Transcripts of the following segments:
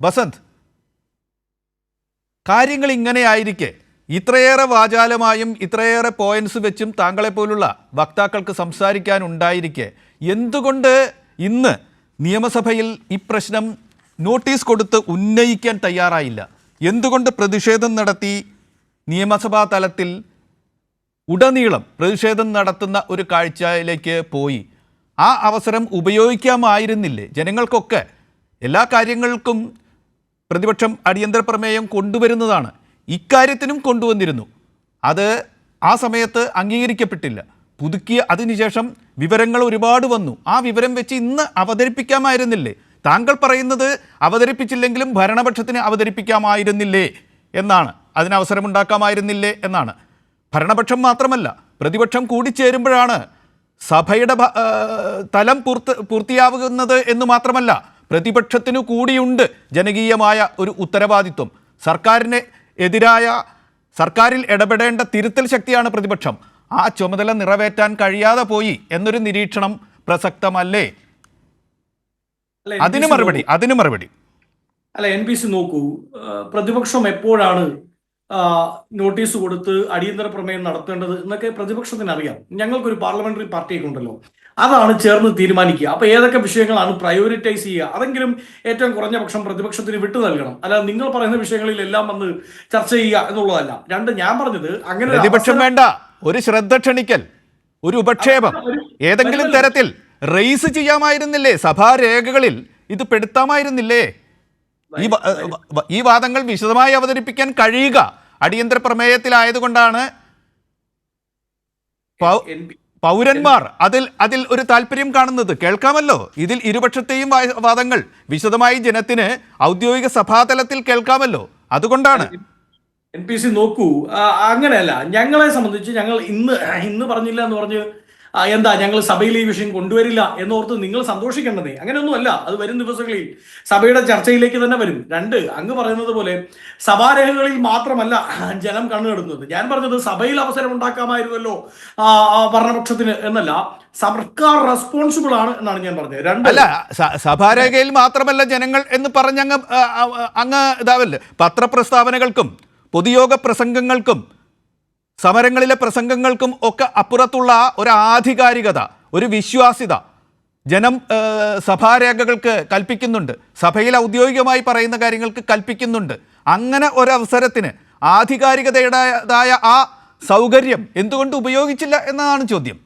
ബസന്ത് കാര്യങ്ങൾ ഇങ്ങനെയായിരിക്കെ ഇത്രയേറെ വാചാലമായും ഇത്രയേറെ പോയിന്റ്സ് വെച്ചും താങ്കളെപ്പോലുള്ള വക്താക്കൾക്ക് സംസാരിക്കാനുണ്ടായിരിക്കെ എന്തുകൊണ്ട് ഇന്ന് നിയമസഭയിൽ ഈ പ്രശ്നം നോട്ടീസ് കൊടുത്ത് ഉന്നയിക്കാൻ തയ്യാറായില്ല? എന്തുകൊണ്ട് പ്രതിഷേധം നടത്തി നിയമസഭാ തലത്തിൽ ഉടനീളം പ്രതിഷേധം നടത്തുന്ന ഒരു കാഴ്ചയിലേക്ക് പോയി? ആ അവസരം ഉപയോഗിക്കാമായിരുന്നില്ലേ? ജനങ്ങൾക്കൊക്കെ എല്ലാ കാര്യങ്ങൾക്കും പ്രതിപക്ഷം അടിയന്തര പ്രമേയം കൊണ്ടുവരുന്നതാണ്. ഇക്കാര്യത്തിനും കൊണ്ടുവന്നിരുന്നു. അത് ആ സമയത്ത് അംഗീകരിക്കപ്പെട്ടില്ല. പുതുക്കിയ അതിനുശേഷം വിവരങ്ങൾ ഒരുപാട് വന്നു. ആ വിവരം വെച്ച് ഇന്ന് അവതരിപ്പിക്കാമായിരുന്നില്ലേ? താങ്കൾ പറയുന്നത് അവതരിപ്പിച്ചില്ലെങ്കിലും ഭരണപക്ഷത്തിന് അവതരിപ്പിക്കാമായിരുന്നില്ലേ എന്നാണ്. അതിന് അവസരമുണ്ടാക്കാമായിരുന്നില്ലേ എന്നാണ്. ഭരണപക്ഷം മാത്രമല്ല പ്രതിപക്ഷം കൂടിച്ചേരുമ്പോഴാണ് സഭയുടെ തലം പൂർത്ത് പൂർത്തിയാവുന്നത് എന്ന് മാത്രമല്ല പ്രതിപക്ഷത്തിനു കൂടിയുണ്ട് ജനകീയമായ ഒരു ഉത്തരവാദിത്വം. സർക്കാരിന് എതിരായ സർക്കാരിൽ ഇടപെടേണ്ട തിരുത്തൽ ശക്തിയാണ് പ്രതിപക്ഷം. ആ ചുമതല നിറവേറ്റാൻ കഴിയാതെ പോയി എന്നൊരു നിരീക്ഷണം പ്രസക്തമല്ലേ? അതിന് മറുപടി അതിന് മറുപടി. അല്ല എൻ പി സി നോക്കൂ. പ്രതിപക്ഷം എപ്പോഴാണ് നോട്ടീസ് കൊടുത്ത് അടിയന്തര പ്രമേയം നടത്തേണ്ടത് എന്നൊക്കെ പ്രതിപക്ഷത്തിന് അറിയാം. ഞങ്ങൾക്കൊരു പാർലമെന്ററി പാർട്ടിയൊക്കെ ഉണ്ടല്ലോ. അതാണ് ചേർന്ന് തീരുമാനിക്കുക. അപ്പൊ ഏതൊക്കെ വിഷയങ്ങളാണ് പ്രയോറിറ്റൈസ് ചെയ്യുക? അതെങ്കിലും ഏറ്റവും കുറഞ്ഞ പക്ഷം പ്രതിപക്ഷത്തിന് വിട്ടു നൽകണം. അല്ലാതെ നിങ്ങൾ പറയുന്ന വിഷയങ്ങളിൽ എല്ലാം വന്ന് ചർച്ച ചെയ്യുക എന്നുള്ളതല്ല. രണ്ട് ഞാൻ പറഞ്ഞത് അങ്ങനെ പ്രതിപക്ഷം വേണ്ട. ഒരു ശ്രദ്ധ ക്ഷണിക്കൽ. ഒരു ഉപക്ഷേപം. ഏതെങ്കിലും തരത്തിൽ റേസ് ചെയ്യാമായിരുന്നില്ലേ? സഭാരേഖകളിൽ ഇത് പെടുത്താമായിരുന്നില്ലേ? ഈ ഈ വാദങ്ങൾ വിശദമായി അവതരിപ്പിക്കാൻ കഴിയുക. അടിയന്തര പ്രമേയത്തിലായതുകൊണ്ടാണ് പൗരന്മാർ അതിൽ അതിൽ ഒരു താല്പര്യം കാണുന്നത്. കേൾക്കാമല്ലോ? ഇതിൽ ഇരുപക്ഷത്തെയും വാദങ്ങൾ വിശദമായി ജനത്തിന് ഔദ്യോഗിക സഭാതലത്തിൽ കേൾക്കാമല്ലോ? അതുകൊണ്ടാണ്. എൻ പി സി നോക്കൂ. അങ്ങനെയല്ല. ഞങ്ങളെ സംബന്ധിച്ച് ഞങ്ങൾ ഇന്ന് ഇന്ന് പറഞ്ഞില്ല എന്ന് പറഞ്ഞ് എന്താ ഞങ്ങൾ സഭയിൽ ഈ വിഷയം കൊണ്ടുവരില്ല എന്നോർത്ത് നിങ്ങൾ സന്തോഷിക്കേണ്ടതേ. അങ്ങനെയൊന്നുമല്ല. അത് വരും ദിവസങ്ങളിൽ സഭയുടെ ചർച്ചയിലേക്ക് തന്നെ വരും. രണ്ട് അങ്ങ് പറയുന്നത് പോലെ സഭാരേഖകളിൽ മാത്രമല്ല ജനം കണ്ണുകിടുന്നത് ഞാൻ പറഞ്ഞത് സഭയിൽ അവസരം ഉണ്ടാക്കാമായിരുന്നല്ലോ ഭരണപക്ഷത്തിന് എന്നല്ല. സർക്കാർ റെസ്പോൺസിബിൾ ആണ് എന്നാണ് ഞാൻ പറഞ്ഞത്. രണ്ട് അല്ല സഭാരേഖയിൽ മാത്രമല്ല ജനങ്ങൾ എന്ന് പറഞ്ഞ അങ്ങ് ഇതാവല്ലേ? പത്രപ്രസ്താവനകൾക്കും പൊതുയോഗ പ്രസംഗങ്ങൾക്കും സമരങ്ങളിലെ പ്രസംഗങ്ങൾക്കും ഒക്കെ അപ്പുറത്തുള്ള ഒരു ആധികാരികത ഒരു വിശ്വാസ്യത ജനം സഭാരേഖകൾക്ക് കൽപ്പിക്കുന്നുണ്ട്. സഭയിൽ ഔദ്യോഗികമായി പറയുന്ന കാര്യങ്ങൾക്ക് കൽപ്പിക്കുന്നുണ്ട്. അങ്ങനെ ഒരവസരത്തിന് ആധികാരികതയുടേതായ ആ സൗകര്യം എന്തുകൊണ്ട് ഉപയോഗിച്ചില്ല എന്നതാണ് ചോദ്യം.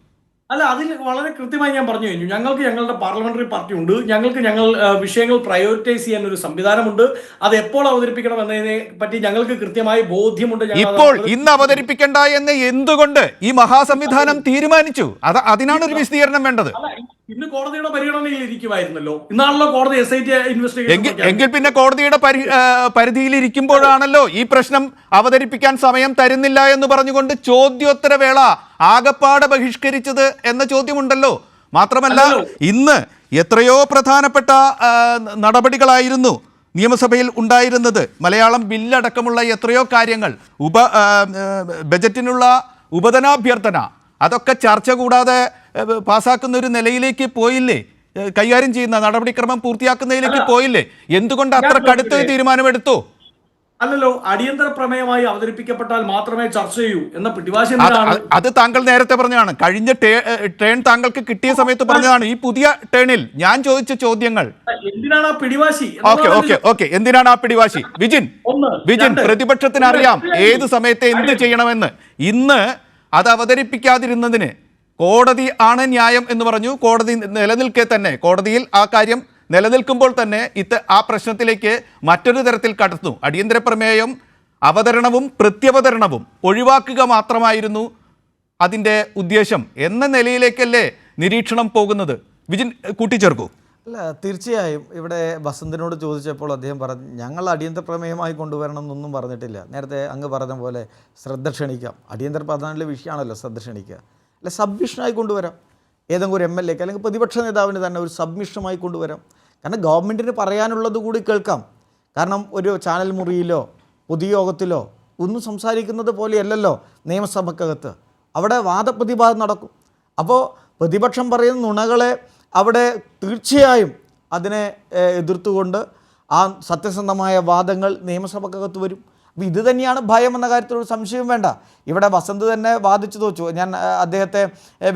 അല്ല അതിൽ വളരെ കൃത്യമായി ഞാൻ പറഞ്ഞു കഴിഞ്ഞു. ഞങ്ങൾക്ക് ഞങ്ങളുടെ പാർലമെന്ററി പാർട്ടി ഉണ്ട്. ഞങ്ങൾക്ക് ഞങ്ങൾ വിഷയങ്ങൾ പ്രയോറിറ്റൈസ് ചെയ്യാൻ ഒരു സംവിധാനമുണ്ട്. അത് എപ്പോൾ അവതരിപ്പിക്കണം എന്നതിനെ പറ്റി ഞങ്ങൾക്ക് കൃത്യമായി ബോധ്യമുണ്ട്. ഇപ്പോൾ ഇന്ന് അവതരിപ്പിക്കണ്ട എന്ന് എന്തുകൊണ്ട് ഈ മഹാസംവിധാനം തീരുമാനിച്ചു? അത് അതിനാണ് ഒരു വിശദീകരണം വേണ്ടത്. ഇന്ന് കോടതിയുടെ പരിഗണനയിൽ ഇരിക്കുമായിരുന്നല്ലോ ഇന്നാണല്ലോ കോടതി എസ് ഐ ടി എങ്കിൽ ഇൻവെസ്റ്റിഗേഷൻ എങ്കിൽ പിന്നെ കോടതിയുടെ പരിധിയിലിരിക്കുമ്പോഴാണല്ലോ ഈ പ്രശ്നം അവതരിപ്പിക്കാൻ സമയം തരുന്നില്ല എന്ന് പറഞ്ഞുകൊണ്ട് ചോദ്യോത്തരവേള ആകപ്പാടെ ബഹിഷ്കരിച്ചത് എന്ന ചോദ്യമുണ്ടല്ലോ. മാത്രമല്ല ഇന്ന് എത്രയോ പ്രധാനപ്പെട്ട നടപടികളായിരുന്നു നിയമസഭയിൽ ഉണ്ടായിരുന്നത്. മലയാളം ബില്ലടക്കമുള്ള എത്രയോ കാര്യങ്ങൾ ഉപ ബജറ്റിനുള്ള ഉപധനാഭ്യർത്ഥന അതൊക്കെ ചർച്ച കൂടാതെ പാസ്സാക്കുന്ന ഒരു നിലയിലേക്ക് പോയില്ലേ? കൈകാര്യം ചെയ്യുന്ന നടപടിക്രമം പൂർത്തിയാക്കുന്നതിലേക്ക് പോയില്ലേ? എന്തുകൊണ്ട് അത്ര കടുത്ത തീരുമാനം എടുത്തു തീരുമാനമെടുത്തു? അല്ലല്ലോ അടിയന്തര പ്രമേയമായി അവതരിപ്പിക്കപ്പെട്ടാൽ മാത്രമേ ചർച്ച ചെയ്യൂ എന്ന പിടിവാശി അത് താങ്കൾ നേരത്തെ പറഞ്ഞതാണ്. കഴിഞ്ഞ ട്രെയിൻ ടേൺ താങ്കൾക്ക് കിട്ടിയ സമയത്ത് പറഞ്ഞതാണ്. ഈ പുതിയ ടേണിൽ ഞാൻ ചോദിച്ച ചോദ്യങ്ങൾ. എന്തിനാണ് ആ പിടിവാശി? Okay okay okay. എന്തിനാണ് ആ പിടിവാശി? വിജിൻ വിജിൻ പ്രതിപക്ഷത്തിന് അറിയാം ഏത് സമയത്ത് എന്ത് ചെയ്യണമെന്ന്. ഇന്ന് അത് അവതരിപ്പിക്കാതിരുന്നതിന് കോടതി ആണ് ന്യായം എന്ന് പറഞ്ഞു. കോടതി നിലനിൽക്കെ തന്നെ കോടതിയിൽ ആ കാര്യം നിലനിൽക്കുമ്പോൾ തന്നെ ഇത് ആ പ്രശ്നത്തിലേക്ക് മറ്റൊരു തരത്തിൽ കടന്നു. അടിയന്തര പ്രമേയം അവതരണവും പ്രത്യവതരണവും ഒഴിവാക്കുക മാത്രമായിരുന്നു അതിന്റെ ഉദ്ദേശം. എന്ന നിലയിലേക്കല്ലേ നിരീക്ഷണം പോകുന്നത്? വിജിൻ കൂട്ടിച്ചേർക്കൂ. അല്ല തീർച്ചയായും ഇവിടെ വസന്തിനോട് ചോദിച്ചപ്പോൾ അദ്ദേഹം പറഞ്ഞു ഞങ്ങൾ അടിയന്തര പ്രമേയമായി കൊണ്ടുവരണം എന്നൊന്നും പറഞ്ഞിട്ടില്ല. നേരത്തെ അങ്ങ് പറഞ്ഞ പോലെ ശ്രദ്ധ ക്ഷണിക്കാം. അടിയന്തര പ്രധാനമുള്ള വിഷയമാണല്ലോ ശ്രദ്ധ ക്ഷണിക്കുക. അല്ല സബ്മിഷനായി കൊണ്ടുവരാം. ഏതെങ്കിലും ഒരു എം എൽ എക്ക് അല്ലെങ്കിൽ പ്രതിപക്ഷ നേതാവിന് തന്നെ ഒരു സബ്മിഷനുമായി കൊണ്ടുവരാം. കാരണം ഗവൺമെന്റിന് പറയാനുള്ളത് കൂടി കേൾക്കാം. കാരണം ഒരു ചാനൽ മുറിയിലോ പൊതുയോഗത്തിലോ ഒന്നും സംസാരിക്കുന്നത് പോലെയല്ലല്ലോ നിയമസഭക്കകത്ത്. അവിടെ വാദപ്രതിവാദം നടക്കും. അപ്പോൾ പ്രതിപക്ഷം പറയുന്ന നുണകളെ അവിടെ തീർച്ചയായും അതിനെ എതിർത്തുകൊണ്ട് ആ സത്യസന്ധമായ വാദങ്ങൾ നിയമസഭക്കകത്ത് വരും. അപ്പോൾ ഇത് തന്നെയാണ് ഭയം എന്ന കാര്യത്തിൽ ഒരു സംശയം വേണ്ട. ഇവിടെ വസന്ത് തന്നെ വാദിച്ചു തോച്ചു ഞാൻ അദ്ദേഹത്തെ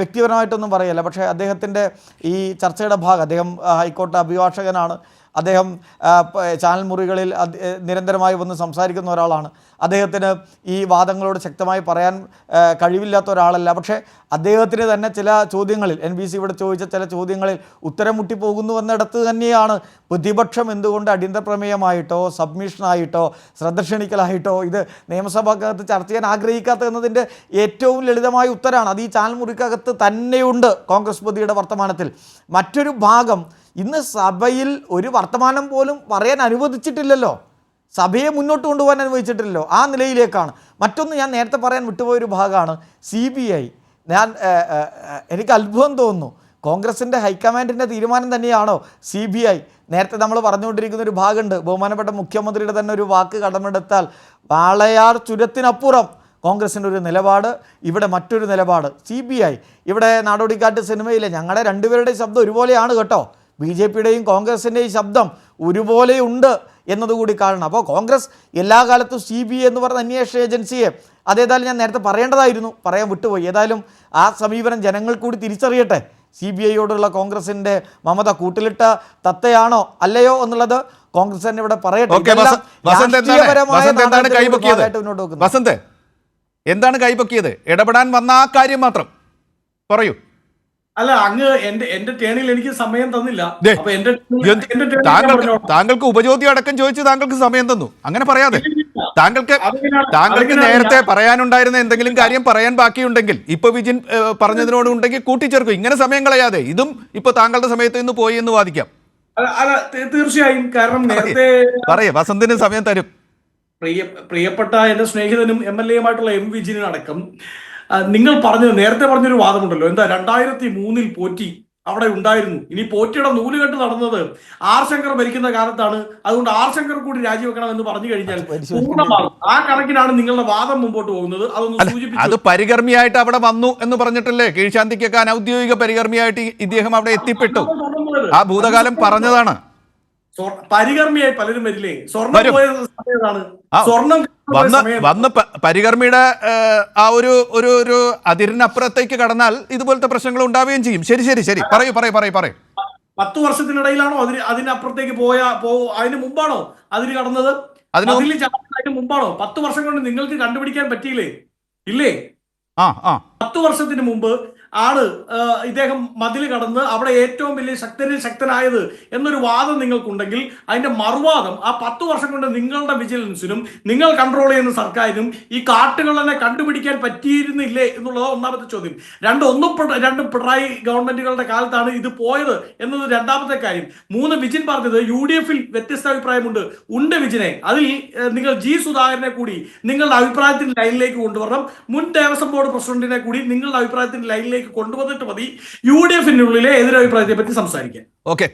വ്യക്തിപരമായിട്ടൊന്നും പറയല്ല. പക്ഷേ അദ്ദേഹത്തിന്റെ ഈ ചർച്ചയുടെ ഭാഗം അദ്ദേഹം ഹൈക്കോടതി അഭിഭാഷകനാണ്. അദ്ദേഹം ചാനൽ മുറികളിൽ നിരന്തരമായി വന്ന് സംസാരിക്കുന്ന ഒരാളാണ്. അദ്ദേഹത്തിന് ഈ വാദങ്ങളോട് ശക്തമായി പറയാൻ കഴിവില്ലാത്ത ഒരാളല്ല. പക്ഷേ അദ്ദേഹത്തിന് തന്നെ ചില ചോദ്യങ്ങളിൽ എൻ ബി സി ഇവിടെ ചോദിച്ച ചില ചോദ്യങ്ങളിൽ ഉത്തരം മുട്ടിപ്പോകുന്നു എന്നിടത്ത് തന്നെയാണ് പ്രതിപക്ഷം എന്തുകൊണ്ട് അടിയന്തര പ്രമേയമായിട്ടോ സബ്മിഷനായിട്ടോ ശ്രദ്ധ ക്ഷണിക്കലായിട്ടോ ഇത് നിയമസഭക്കകത്ത് ചർച്ച ചെയ്യാൻ ആഗ്രഹിക്കാത്ത എന്നതിന്റെ ഏറ്റവും ലളിതമായ ഉത്തരമാണ് അത് ഈ ചാനൽ മുറിക്കകത്ത് തന്നെയുണ്ട് കോൺഗ്രസ് പ്രതിയുടെ വർത്തമാനത്തിൽ. മറ്റൊരു ഭാഗം ഇന്ന് സഭയിൽ ഒരു വർത്തമാനം പോലും പറയാൻ അനുവദിച്ചിട്ടില്ലല്ലോ. സഭയെ മുന്നോട്ട് കൊണ്ടുപോകാൻ അനുവദിച്ചിട്ടില്ലല്ലോ. ആ നിലയിലേക്കാണ്. മറ്റൊന്ന് ഞാൻ നേരത്തെ പറയാൻ വിട്ടുപോയ ഒരു ഭാഗമാണ് സി ബി ഐ. ഞാൻ എനിക്ക് അത്ഭുതം തോന്നുന്നു. കോൺഗ്രസിന്റെ ഹൈക്കമാൻഡിന്റെ തീരുമാനം തന്നെയാണോ സി ബി ഐ? നേരത്തെ നമ്മൾ പറഞ്ഞുകൊണ്ടിരിക്കുന്ന ഒരു ഭാഗമുണ്ട്. ബഹുമാനപ്പെട്ട മുഖ്യമന്ത്രിയുടെ തന്നെ ഒരു വാക്ക് കടമെടുത്താൽ വാളയാർ ചുരത്തിനപ്പുറം കോൺഗ്രസിന്റെ ഒരു നിലപാട് ഇവിടെ മറ്റൊരു നിലപാട്. C B I. ഇവിടെ നാടോടിക്കാട്ട് സിനിമയിലെ ഞങ്ങളുടെ രണ്ടുപേരുടെയും ശബ്ദം ഒരുപോലെയാണ് കേട്ടോ. ബി ജെ പിയുടെയും കോൺഗ്രസിന്റെയും ശബ്ദം ഒരുപോലെയുണ്ട് എന്നതുകൂടി കാണണം. അപ്പോൾ കോൺഗ്രസ് എല്ലാ കാലത്തും സി ബി എന്ന് പറഞ്ഞ അന്വേഷണ ഏജൻസിയെ അതേതായാലും ഞാൻ നേരത്തെ പറയേണ്ടതായിരുന്നു. പറയാൻ വിട്ടുപോയി. ഏതായാലും ആ സമീപനം ജനങ്ങൾ കൂടി തിരിച്ചറിയട്ടെ. സി ബി ഐയോടുള്ള കോൺഗ്രസിന്റെ മമത കൂട്ടിലിട്ട തത്തയാണോ അല്ലയോ എന്നുള്ളത് കോൺഗ്രസ് തന്നെ ഇവിടെ പറയട്ടെ. എന്താണ് കൈപൊക്കിയത്? ഇടപെടാൻ വന്ന ആ കാര്യം മാത്രം. പറയൂ. അല്ല അങ്ങ് എന്റെ എന്റെ ടേണിൽ എനിക്ക് സമയം തന്നില്ല. താങ്കൾക്ക്. താങ്കൾക്ക് ഉപജ്യോതി അടക്കം ചോദിച്ച് താങ്കൾക്ക് സമയം തന്നു. അങ്ങനെ പറയാതെ. താങ്കൾക്ക് താങ്കൾക്ക് നേരത്തെ പറയാനുണ്ടായിരുന്ന എന്തെങ്കിലും കാര്യം പറയാൻ ബാക്കിയുണ്ടെങ്കിൽ ഇപ്പൊ വിജിൻ പറഞ്ഞതിനോട് ഉണ്ടെങ്കിൽ കൂട്ടിച്ചേർക്കും. ഇങ്ങനെ സമയം കളയാതെ. ഇതും ഇപ്പൊ താങ്കളുടെ സമയത്ത് നിന്ന് പോയി എന്ന് വാദിക്കാം. അല്ല തീർച്ചയായും. കാരണം നേരത്തെ പറയേ വസന്തിന് സമയം തരും. പ്രിയ പ്രിയപ്പെട്ട എന്റെ സ്നേഹിതനും എം എൽ എയുമായിട്ടുള്ള എം വിജിനും ആ, നിങ്ങൾ പറഞ്ഞത് നേരത്തെ പറഞ്ഞൊരു വാദമുണ്ടല്ലോ. എന്താ രണ്ടായിരത്തി മൂന്നിൽ പോറ്റി അവിടെ ഉണ്ടായിരുന്നു. ഇനി പോറ്റിയുടെ നൂൽ കെട്ട് നടന്നത് ആർ ശങ്കർ ഭരിക്കുന്ന കാലത്താണ്. അതുകൊണ്ട് ആർ ശങ്കർ കൂടി രാജിവെക്കണം എന്ന് പറഞ്ഞു കഴിഞ്ഞാൽ പൂർണമാകും ആ കണക്കിനാണ് നിങ്ങളുടെ വാദം മുമ്പോട്ട് പോകുന്നത്. അതൊന്ന് അത് പരികർമ്മിയായിട്ട് അവിടെ വന്നു എന്ന് പറഞ്ഞിട്ടല്ലേ? കീഴ്ശാന്തിക്കൊക്കെ അനൗദ്യോഗിക പരികർമ്മിയായിട്ട് ഇദ്ദേഹം അവിടെ എത്തിപ്പെട്ടു. ആ ഭൂതകാലം പറഞ്ഞതാണ്. പരികർമ്മിയായി പലരും വരില്ലേ? സ്വർണം പോയ സമയത്താണ് സ്വർണം വന്ന് വന്ന് പരികർമ്മിയുടെ ആ ഒരു ഒരു ഒരു അതിരിനപ്പുറത്തേക്ക് കടന്നാൽ ഇതുപോലത്തെ പ്രശ്നങ്ങൾ ഉണ്ടാവുകയും ചെയ്യും. ശരി ശരി ശരി. പറയൂ പറയൂ പറയൂ പറയൂ. പത്ത് വർഷത്തിനിടയിലാണോ അതിന് അതിനപ്പുറത്തേക്ക് പോയ പോ അതിന് മുമ്പാണോ അതിന് കടന്നത്? അതിന് മുമ്പാണോ? പത്ത് വർഷം കൊണ്ട് നിങ്ങൾക്ക് കണ്ടുപിടിക്കാൻ പറ്റിയില്ലേ? ഇല്ലേ? ആ ആ. പത്ത് വർഷത്തിന് മുമ്പ് ആണ് ഇദ്ദേഹം മതിൽ കടന്ന് അവിടെ ഏറ്റവും വലിയ ശക്തരിൽ ശക്തനായത് എന്നൊരു വാദം നിങ്ങൾക്കുണ്ടെങ്കിൽ അതിന്റെ മറുവാദം ആ പത്ത് വർഷം കൊണ്ട് നിങ്ങളുടെ വിജിലൻസിനും നിങ്ങൾ കൺട്രോൾ ചെയ്യുന്ന സർക്കാരിനും ഈ കാട്ടുകളെ കണ്ടുപിടിക്കാൻ പറ്റിയിരുന്നില്ലേ എന്നുള്ളത് ഒന്നാമത്തെ ചോദ്യം. രണ്ട് ഒന്നും രണ്ട് പിണറായി ഗവൺമെന്റുകളുടെ കാലത്താണ് ഇത് പോയത് എന്നത് രണ്ടാമത്തെ കാര്യം. മൂന്ന് വിജിൻ പറഞ്ഞത് യു ഡി എഫിൽ വ്യത്യസ്ത അഭിപ്രായമുണ്ട്. ഉണ്ട് വിജിനെ. അതിൽ നിങ്ങൾ ജി സുധാകരനെ കൂടി നിങ്ങളുടെ അഭിപ്രായത്തിന്റെ ലൈനിലേക്ക് കൊണ്ടുവരണം. മുൻ ദേവസ്വം ബോർഡ് പ്രസിഡന്റിനെ കൂടി നിങ്ങളുടെ അഭിപ്രായത്തിന്റെ ലൈനിലേക്ക് കൊണ്ടുവന്നിട്ട് മതി. യു ഡി എഫിനുള്ളിലെ എതിരഭിപ്രായത്തെ പറ്റി സംസാരിക്കാൻ ഓക്കെ